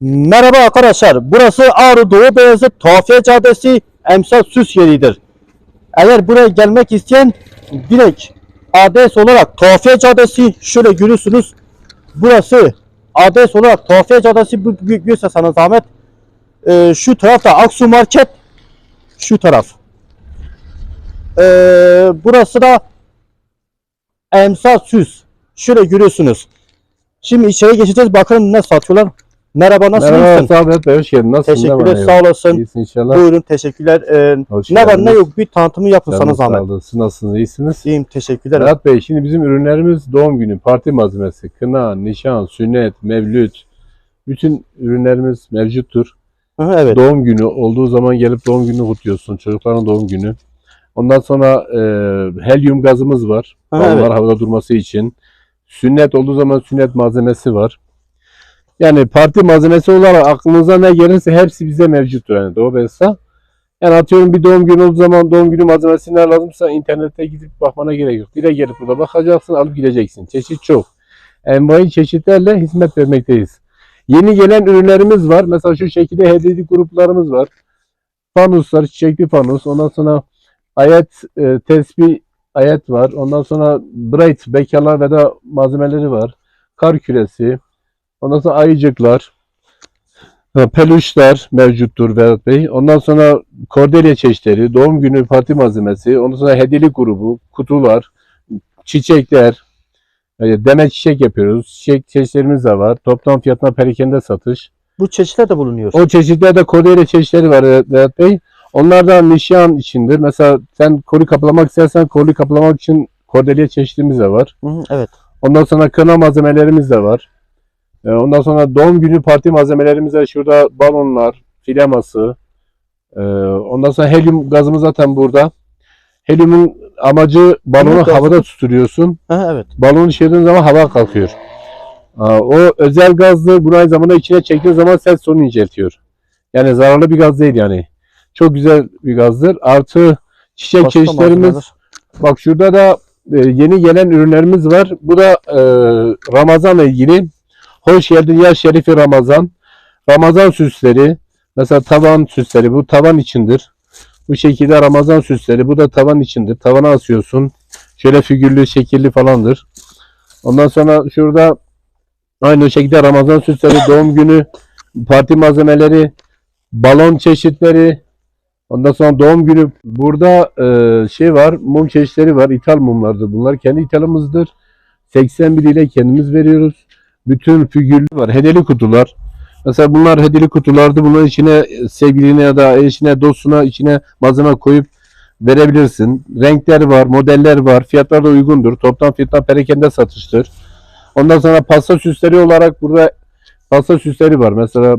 Merhaba arkadaşlar. Burası Ağrı Doğu Beyazıt Tuhafiye Caddesi emsal süs yeridir. Eğer buraya gelmek isteyen direkt adres olarak Tuhafiye Caddesi şöyle görüyorsunuz. Burası adres olarak Tuhafiye Caddesi görse sana zahmet. Ee, şu tarafta Aksu Market. Şu taraf. Ee, burası da emsal süs. Şöyle görüyorsunuz. Şimdi içeri geçeceğiz bakalım ne satıyorlar. Merhaba nasılsın? Merhaba Sabret Bey hoş geldin. Nasılsın? Teşekkürler sağ olasın. İyisin inşallah. Buyurun teşekkürler. Ee, Hoş ne var ne yok bir tanıtımı yapın sana Canınız zahmet. Siz nasılsınız? İyisiniz? İyiyim teşekkürler. Berat Bey şimdi bizim ürünlerimiz doğum günü, parti malzemesi, kına, nişan, sünnet, mevlüt. Bütün ürünlerimiz mevcuttur. Hı hı, evet. Doğum günü olduğu zaman gelip doğum gününü kutluyorsun. Çocukların doğum günü. Ondan sonra e, helyum gazımız var. Ha, Balonlar evet. havada durması için. Sünnet olduğu zaman sünnet malzemesi var. Yani parti malzemesi olarak aklınıza ne gelirse hepsi bize mevcuttur. Yani Doğu Beyazıt'ta. Yani atıyorum bir doğum günü olduğu zaman doğum günü malzemesi ne lazımsa internette gidip bakmana gerek yok. Direkt gelip burada bakacaksın alıp gideceksin. Çeşit çok. Envai çeşitlerle hizmet vermekteyiz. Yeni gelen ürünlerimiz var. Mesela şu şekilde hediyelik gruplarımız var. Fanuslar, çiçekli fanus. Ondan sonra ayet, e, tesbih ayet var. Ondan sonra bright, bekarlar ve de malzemeleri var. Kar küresi. Ondan sonra ayıcıklar. e, Peluşlar mevcuttur Berat Bey. Ondan sonra kordeliye çeşitleri, doğum günü parti malzemesi, ondan sonra hediyelik grubu, kutular, çiçekler, e, deme çiçek yapıyoruz. Çiçek çeşitlerimiz de var. Toplam fiyatına perakende satış. Bu çeşitler de bulunuyor. O çeşitlerde kordeliye çeşitleri var Berat Bey. Onlardan nişan içindir. Mesela sen koli kaplamak istersen koli kaplamak için kordeliye çeşitimiz de var. Hı hı, evet. Ondan sonra kına malzemelerimiz de var. Ee, Ondan sonra doğum günü parti malzemelerimiz de şurada balonlar, filaması. Ee, Ondan sonra helyum gazımız zaten burada. Helyumun amacı balonu gazı. havada tutuyorsun. Hı hı, evet. Balonu şişirdiğin zaman hava kalkıyor. O özel gazlı bunu aynı zamanda içine çektiğin zaman ses sorunu inceltiyor. Yani zararlı bir gaz değil yani. Çok güzel bir gazdır. Artı çiçek Başka çeşitlerimiz malzemeler. Bak şurada da e, yeni gelen ürünlerimiz var. Bu da e, Ramazan'la ilgili. Hoş geldin ya Şerifi Ramazan. Ramazan süsleri. Mesela tavan süsleri. Bu tavan içindir. Bu şekilde Ramazan süsleri. Bu da tavan içindir. Tavana asıyorsun. Şöyle figürlü, şekilli falandır. Ondan sonra şurada aynı şekilde Ramazan süsleri, doğum günü, parti malzemeleri, balon çeşitleri, Ondan sonra doğum günü burada e, şey var, mum çeşitleri var. İthal mumlardır bunlar. Kendi ithalımızdır. 81 ile kendimiz veriyoruz. Bütün figürlü var. Hedeli kutular. Mesela bunlar hedeli kutulardı. Bunların içine sevgiline ya da eşine, dostuna içine malzeme koyup verebilirsin. Renkler var, modeller var. Fiyatlar da uygundur. Toplam fiyatlar perakende satıştır. Ondan sonra pasta süsleri olarak burada pasta süsleri var. Mesela